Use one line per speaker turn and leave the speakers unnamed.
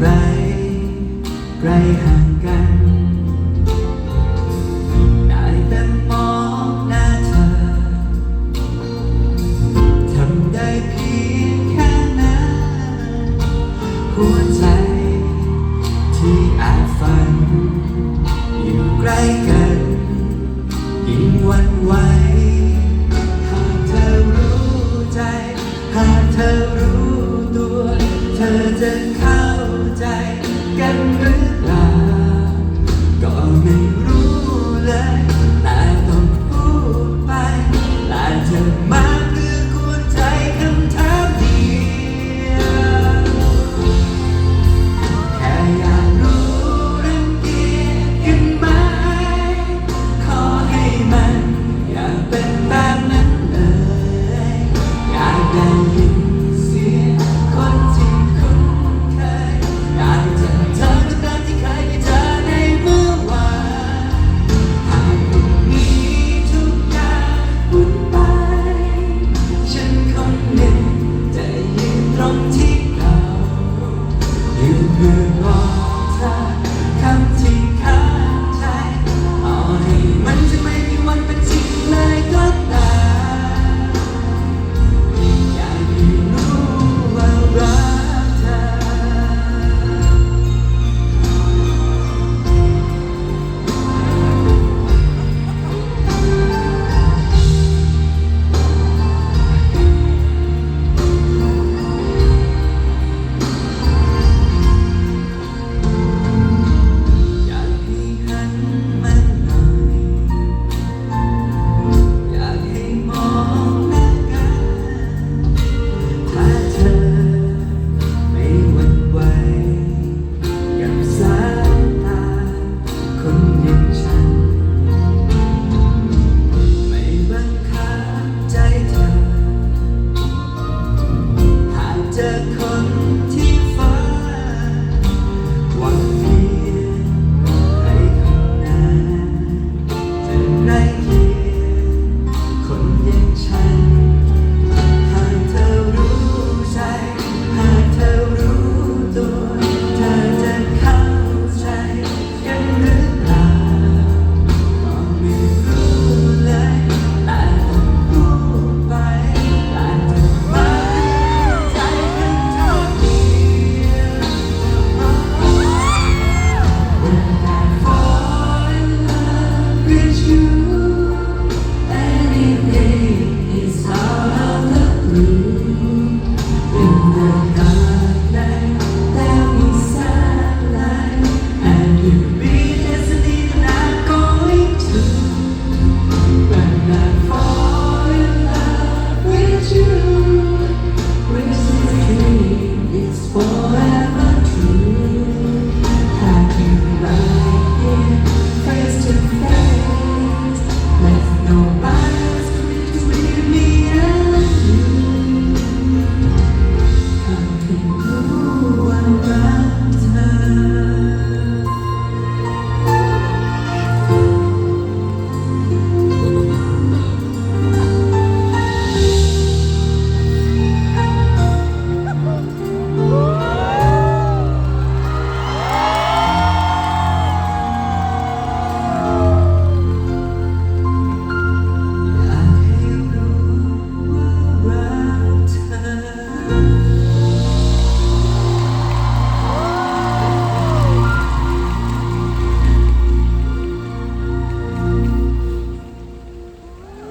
ไกลไกลห่างกัน ได้แต่มองหน้าเธอ ทำได้เพียงแค่นั้น หัวใจที่อาจฝัน อยู่ใกล้กัน ยิ่งวันไหว หากเจอคน you.